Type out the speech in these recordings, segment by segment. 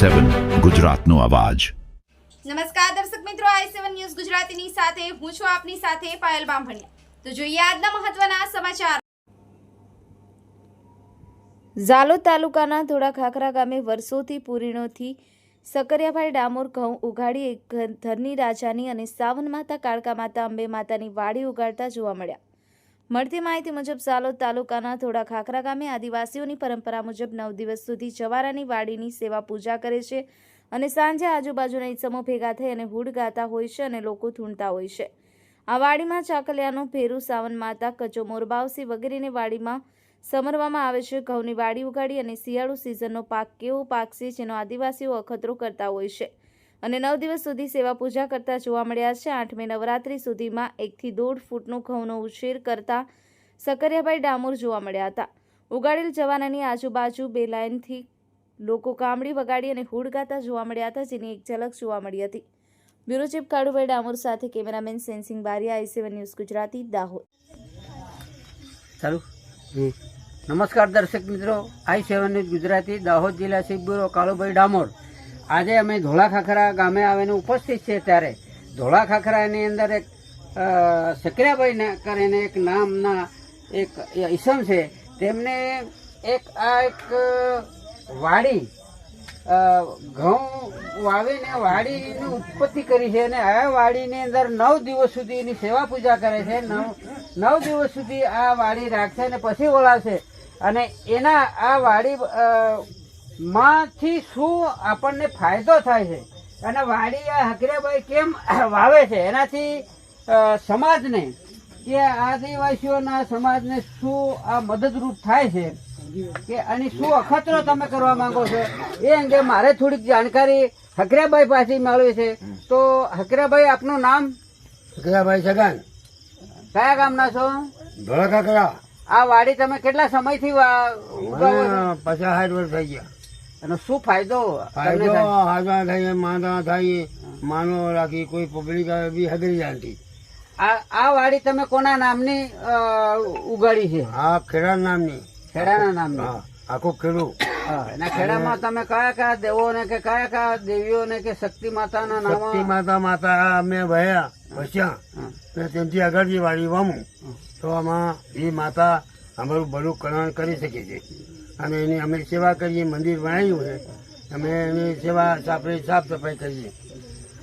સેવન ગુજરાતનો અવાજ. નમસ્કાર દર્શક મિત્રો આઈ સેવન ન્યૂઝ ગુજરાતીની સાથે હું છું આપની સાથે પાયલ બામભણિયા. તો જોઈએ આજના મહત્વના સમાચાર. ઝાલોદ તાલુકાના ધોળા ખાખરા ગામે વર્ષોથી પૂરીણોથી સકરિયાભાઈ ડામોર ઘઉં ઉગાડી એક ધરની રાજાની અને સાવન માતા કાળકા માતા અંબે માતાની વાડી ઉગાડતા જોવા મળ્યા. મળતી માહિતી મુજબ સાલોદ તાલુકાના થોડા ખાખરા ગામે આદિવાસીઓની પરંપરા મુજબ નવ દિવસ સુધી જવારાની વાડીની સેવા પૂજા કરે છે અને સાંજે આજુબાજુના ઈસમો ભેગા થઈ અને હુડ ગાતા હોય છે અને લોકો ધૂણતા હોય છે. આ વાડીમાં ચાકલિયાનું, ભેરું, સાવન માતા કચો મોરબાવસી વગેરેની વાડીમાં સમરવામાં આવે છે. ઘઉંની વાડી ઉગાડી અને શિયાળુ સિઝનનો પાક કેવો પાકશે, જેનો આદિવાસીઓ અખતરો કરતા હોય છે. અને નવ દિવસ સુધી સેવા પૂજા કરતા જોવા મળ્યા છે. આઠમી નવરાત્રી સુધીમાં એકથી દોઢ ફૂટનું ઘઉંનો ઉછેર કરતા સકરિયાભાઈ ડામોર જોવા મળ્યા હતા. ઉગાડેલ જવાનાની આજુબાજુ બે લાઇનથી લોકો કામડી વગાડી અને હુડ ગાતા જોવા મળ્યા હતા, જેની એક ઝલક જોવા મળી હતી. બ્યુરો ચીફ કાળુભાઈ ડામોર સાથે cameraman Sensing Bariya, I seven news Gujarati, Dahod. ચાલુ. નમસ્કાર દર્શક મિત્રો. I seven news Gujarati, Dahod જિલ્લા શિવ બ્યુરો કાળુભાઈ ડામોર. આજે અમે ધોળા ખાખરા ગામે આવીને ઉપસ્થિત છે ત્યારે ધોળા ખાખરાની અંદર એક સકરિયાભાઈ કરીને એક નામના એક ઈસમ છે. તેમને એક, આ એક વાડી ઘઉં વાવીને વાડીની ઉત્પત્તિ કરી છે અને આ વાડીની અંદર નવ દિવસ સુધી એની સેવા પૂજા કરે છે. નવ નવ દિવસ સુધી આ વાડી રાખશે અને પછી ઓળાશે અને એના, આ વાડી માંથી શું આપણને ફાયદો થાય છે? અને વાડી આ હકરેભાઈ કેમ વાવે છે? એનાથી સમાજને કે આદિવાસીઓના સમાજને શું આ મદદરૂપ થાય છે? કે આની શું અખતરો તમે કરવા માંગો છો? એ અંગે મારે થોડીક જાણકારી હકરાભાઈ પાસે મેળવી છે. તો હકરાભાઈ આપનું નામ? સકરાભાઈ સગન. કયા ગામના છો? ધોળા કાકરા આ વાડી તમે કેટલા સમયથી? પચાસ સાઠ વર્ષ થઈ ગયા. એનો શું ફાયદો ફાયદો? હાજર થાય માંદા થાય માનો રાખી કોઈ પબ્લિક બી હગરી જાણતી આ આ વાડી તમે કોના નામની ઉગાડી છે? આ ખેડા નામની. ખેડાના નામની. હા આખું ખેડૂ. હા, એના ખેડામાં તમે કયા કયા દેવોને કે કયા કયા દેવીઓને કે શક્તિ માતાના શક્તિ નામ માતા માતા અમે વહ્યા વસ્યા. તો તેમથી આગળ જે વાડી વામું તો આમાં એ માતા અમારું બધું કલ્યાણ કરી શકે છે. અને એની અમે સેવા કરીએ, મંદિર બનાવ્યું છે. અમે એની સેવા આપણે સાફ સફાઈ કરીએ.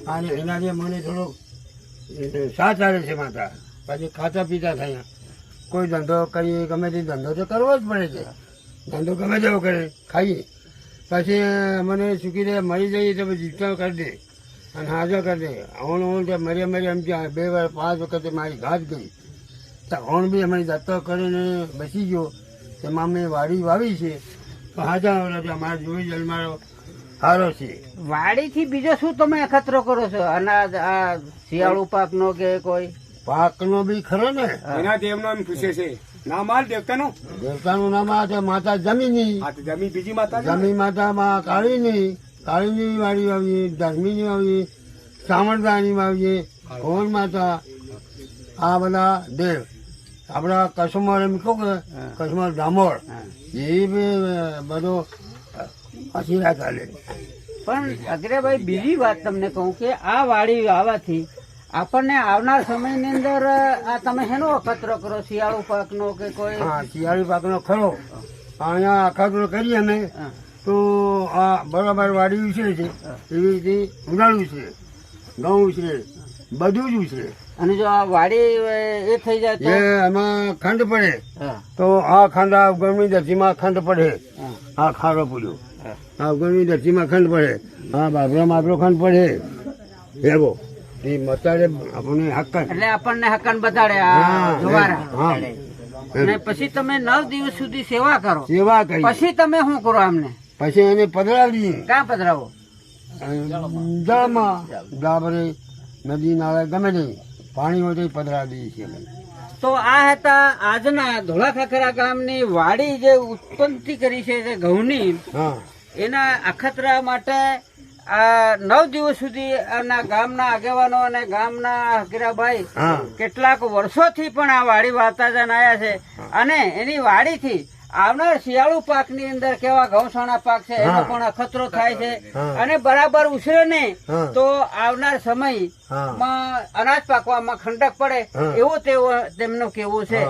અને એનાથી મને થોડુંક સાથ આવે છે માતા. પછી ખાતા પીતા થયા. કોઈ ધંધો કરીએ, ગમે તે ધંધો તો કરવો જ પડે છે. ધંધો ગમે તેવો કરે, ખાઈએ. પછી મને સુખી દે મરી જઈએ તો જીવતા કરી દે. અને હાજર કરી દે. હું ઓણ તે મરી મરી એમ ત્યાં બે વાર, પાંચ વખતે મારી ઘાત ગઈ. તો હું બી અમે દત્તો કરીને બેસી ગયો. તેમાં અમે વાડી વાવી છે તો હાજર નથી અમારા જોઈ જ મારો સારો છે. વાડીથી બીજો શું તમે અખતરો કરો છો? અનાજ આ શિયાળુ પાકનો કે કોઈ? પાકનો બી ખરો ને. એના દેવનો એમ પૂછે છે. ના માલ દેવતાનો? દેવતાનું નામ આ છે માતા જમીની. આ જમી બીજી માતા છે ને? જમી માતામાં કાળીની કાળીની વાડી વાવીએ ધર્મીની વાવીએ સામરદાની વાવીએ ભવન માતા આ બધા દેવ. આપણા કસુમર એમ કહું કે કસુમર ડામોર. એ બધો આશીર્વાદ ચાલે પણ અગ્રેભાઈ બીજી વાત તમને કહું કે આ વાડી આવવાથી આપણને આવનાર સમયની અંદર આ તમે શેનો અખતરો કરો શિયાળુ પાકનો કે કોઈ? હા શિયાળુ પાકનો ખરો. અહીંયા આખા કરીએ અમે. તો આ બરાબર વાડી ઉછરે છે. એવી રીતે ઉનાળું છે ઘઉં ઉછરે. બધું જ ઉછરે. અને જો આ વાડી એ થઈ જાય તો? એમાં ખંડ પડે તો આ ખાંડા ગરમી ધરતીમાં ખંડ પડે. આ ખારો પૂર્યો. આ ગરમી ધરતીમાં ખંડ પડે. આ બાબરામાં આપણો ખંડ પડે. એવો. એ મતાડે આપણને હક્ક એટલે આપણને હક્કન બતાડે આ હા, જુવારા. અને પછી તમે નવ દિવસ સુધી સેવા કરો. સેવા કરી પછી તમે શું કરો અમને પછી એને પધરાવીએ. ક્યાં પધરાવો? જળમાં ડાબરે નદી નાળા ગમે નહીં પાણી હોય પધરા દઈએ છીએ. તો આ હતા આજના ધોળા ખાખરા ગામની વાડી જે ઉત્પત્તિ કરી છે જે ઘઉંની એના અખતરા માટે આ નવ દિવસ સુધી આના ગામના આગેવાનો અને ગામના હકીરાભાઈ કેટલાક વર્ષોથી પણ આ વાડી વાર્તા જન આવ્યા છે અને એની વાડીથી આવનાર શિયાળુ પાકની અંદર કેવા ઘઉંસાણા પાક છે એનો પણ અખતરો થાય છે. અને બરાબર ઉછરે ને તો આવનાર સમયમાં અનાજ પાકવામાં ખંડક પડે. એવું તેઓ તેમનું કેવું છે.